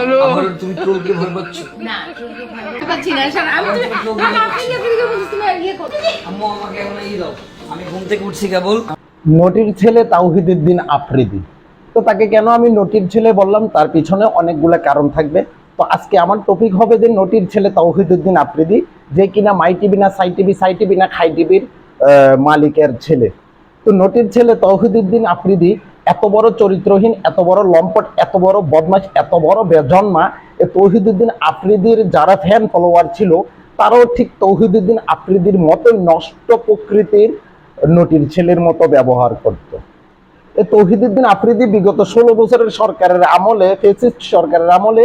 আবার তুমি ট্রোলকে ভয় পাচ্ছ? না চলকে ভয় পাচ্ছি না। স্যার আমি তো না, না, ইয়ে করে দিয়ে তুমি ইয়ে করো। আম্মু আমাকে এখন এই দাও। আমি ঘুম থেকে উঠছি কেবল। নটির ছেলে তাওহিদুদ্দিন আফ্রিদি। তো তাকে কেন আমি নটির ছেলে বললাম? তার পিছনে অনেকগুলো কারণ থাকবে। তো আজকে আমার টপিক হবে যে নটির ছেলে তাওহিদুদ্দিন আফ্রিদি যে কিনা মাই টিভি না সাই টিভি সাই টিভি না খাই টিভির মালিকের ছেলে। তো নটির ছেলে তৌহিদুদ্দিন আফ্রিদি এত বড় চরিত্রহীন, এত বড় লম্পট, এত বড় বদমাশ, এত বড় বেজন্মা, এ তৌহিদুদ্দিন আফ্রিদির যারা ফ্যান ফলোয়ার ছিল, তারাও ঠিক তৌহিদুদ্দিন আফ্রিদির মতোই নষ্ট প্রকৃতির নটির ছেলের মতো ব্যবহার করত। এ তৌহিদুদ্দিন আফ্রিদি বিগত ষোলো বছরের সরকারের আমলে ফেসিস্ট সরকারের আমলে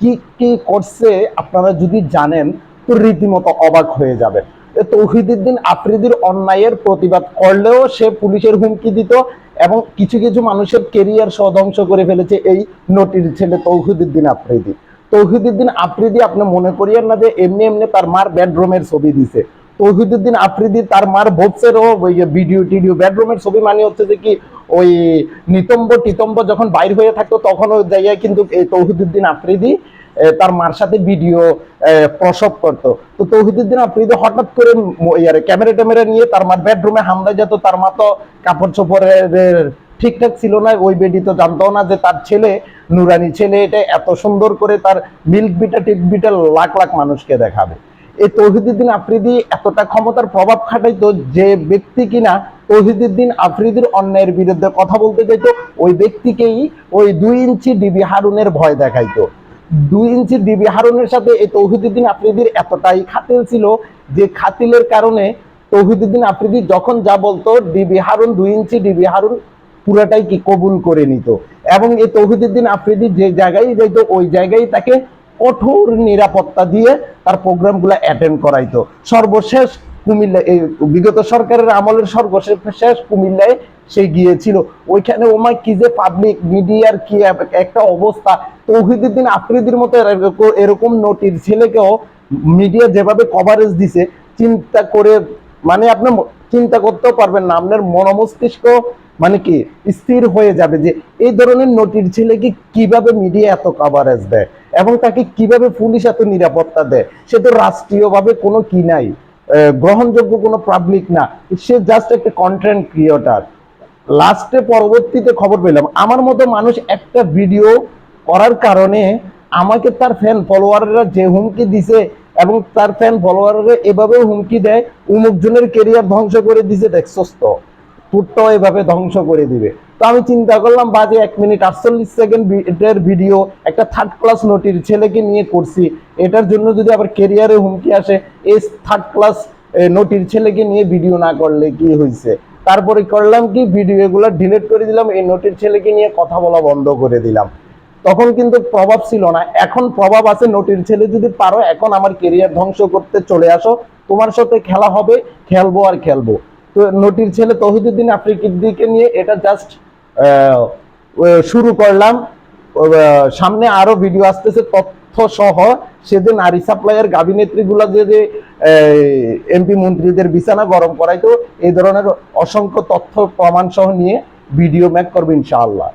কি কি করছে আপনারা যদি জানেন, তো রীতিমতো অবাক হয়ে যাবে তৌহিদুদ্দিন আফ্রিদির অন্যায়ের প্রতিবাদ করলেও সে পুলিশের হুমকি দিত এবং কিছু কিছু মানুষের কেরিয়ার সহ ধ্বংস করে ফেলেছে এই নটির ছেলে তৌহিদুদ্দিন আফ্রিদি। তৌহিদুদ্দিন আফ্রিদি আপনি মনে করিয়েন না যে এমনি এমনি তার মার বেডরুমের ছবি দিছে। তৌহিদুদ্দিন আফ্রিদি তার মার ভোপসেরও ওই ভিডিও টিডিও বেডরুমের ছবি মানে হচ্ছে যে কি ওই নিতম্ব টিতম্ব যখন বাইর হয়ে থাকতো তখন ওই জায়গায় কিন্তু এই তৌহিদুদ্দিন আফ্রিদি তার মার সাথে ভিডিও প্রসব করতো। তো তৌহিদুদ্দিন আফ্রিদি হঠাৎ করে ইয়ারে ক্যামেরা ট্যামেরা নিয়ে তার মার বেডরুমে হামলা যেত, তার মা তো কাপড় চোপড়ের ঠিকঠাক ছিল না, ওই বেডি তো জানতো না যে তার ছেলে, নুরানি ছেলে, এটা এত সুন্দর করে তার মিল্ক বিটা, টিক বিটা লাখ লাখ মানুষকে দেখাবে। এই তৌহিদুদ্দিন আফ্রিদি এতটা ক্ষমতার প্রভাব খাটাইতো যে ব্যক্তি কিনা তৌহিদুদ্দিন আফ্রিদির অন্যায়ের বিরুদ্ধে কথা বলতে চাইতো, ওই ব্যক্তিকেই ওই দুই ইঞ্চি ডিবি হারুনের ভয় দেখাইতো। দুই ইঞ্চি ডিবি হারুনের সাথে এই তৌহিদুদ্দিন আফ্রিদির এতটাই খাতিল ছিল যে খাতিলের কারণে তৌহিদুদ্দিন আফ্রিদি যখন যা বলতো, ডিবি হারুন, দুই ইঞ্চি ডিবি হারুন পুরাটাই কি কবুল করে নিত। এবং এই তৌহিদুদ্দিন আফ্রিদি যে জায়গায় যাইতো, ওই জায়গায় তাকে কঠোর নিরাপত্তা দিয়ে তার প্রোগ্রামগুলো অ্যাটেন্ড করাইতো। সর্বশেষ কুমিল্লা এই বিগত সরকারের আমলের সর্বশেষ শেষ কুমিল্লায় সে গিয়েছিল। ওইখানে ওমা কি যে পাবলিক মিডিয়ার কি একটা অবস্থা। তৌহিদুদ্দিন আফ্রিদির মতো এরকম- নটির ছেলেকেও মিডিয়া যেভাবে কভারেজ দিছে, চিন্তা করে মানে আপনি চিন্তা করতেও পারবেন না। আপনার মনোমস্তিষ্ক মানে কি স্থির হয়ে যাবে যে এই ধরনের নটির ছেলেকে কীভাবে মিডিয়া এত কভারেজ দেয় এবং তাকে কীভাবে পুলিশ এত নিরাপত্তা দেয়? সে তো রাষ্ট্রীয়ভাবে কোনো কি নাই। গ্রহণযোগ্য কোনো পাবলিক না। সে জাস্ট একটা কন্টেন্ট ক্রিয়েটার লাস্টে পরবর্তীতে খবর পেলাম। আমার মতো মানুষ একটা ভিডিও করার কারণে আমাকে তার ফ্যান ফলোয়াররা যে হুমকি দিছে এবং তার ফ্যান ফলোয়াররা এভাবে হুমকি দেয়, উমুক জনের কেরিয়ার ধ্বংস করে দিছে দেখছস তো তোরটাও এভাবে ধ্বংস করে দিবে। তো আমি চিন্তা করলাম, বাজে এক মিনিট, আটচল্লিশ সেকেন্ড এটার ভিডিও একটা থার্ড ক্লাস নোটির ছেলেকে নিয়ে করছি। এটার জন্য যদি আবার কেরিয়ারে হুমকি আসে, এই থার্ড ক্লাস নোটির ছেলেকে নিয়ে ভিডিও না করলে কি হয়েছে তারপরে করলাম কি? ভিডিও এগুলো ডিলিট করে দিলাম, এই নোটের ছেলেকে নিয়ে কথা বলা বন্ধ করে দিলাম। তখন কিন্তু প্রভাব ছিল না। এখন প্রভাব আছে নোটির ছেলে যদি পারো, এখন আমার কেরিয়ার ধ্বংস করতে চলে আসো। তোমার সাথে খেলা হবে, খেলব আর খেলব। তো নটির ছেলে তহিদুদ্দিন আফ্রিকির দিকে নিয়ে এটা জাস্ট শুরু করলাম। সামনে আরও ভিডিও আসতেছে তথ্য সহ সেদিন নারী সাপ্লাইয়ের গাবিনেত্রীগুলা যে যে এমপি মন্ত্রীদের বিছানা গরম করাইতো এই ধরনের অসংখ্য তথ্য প্রমাণ সহ নিয়ে ভিডিও ম্যাক করবে ইনশাআল্লাহ।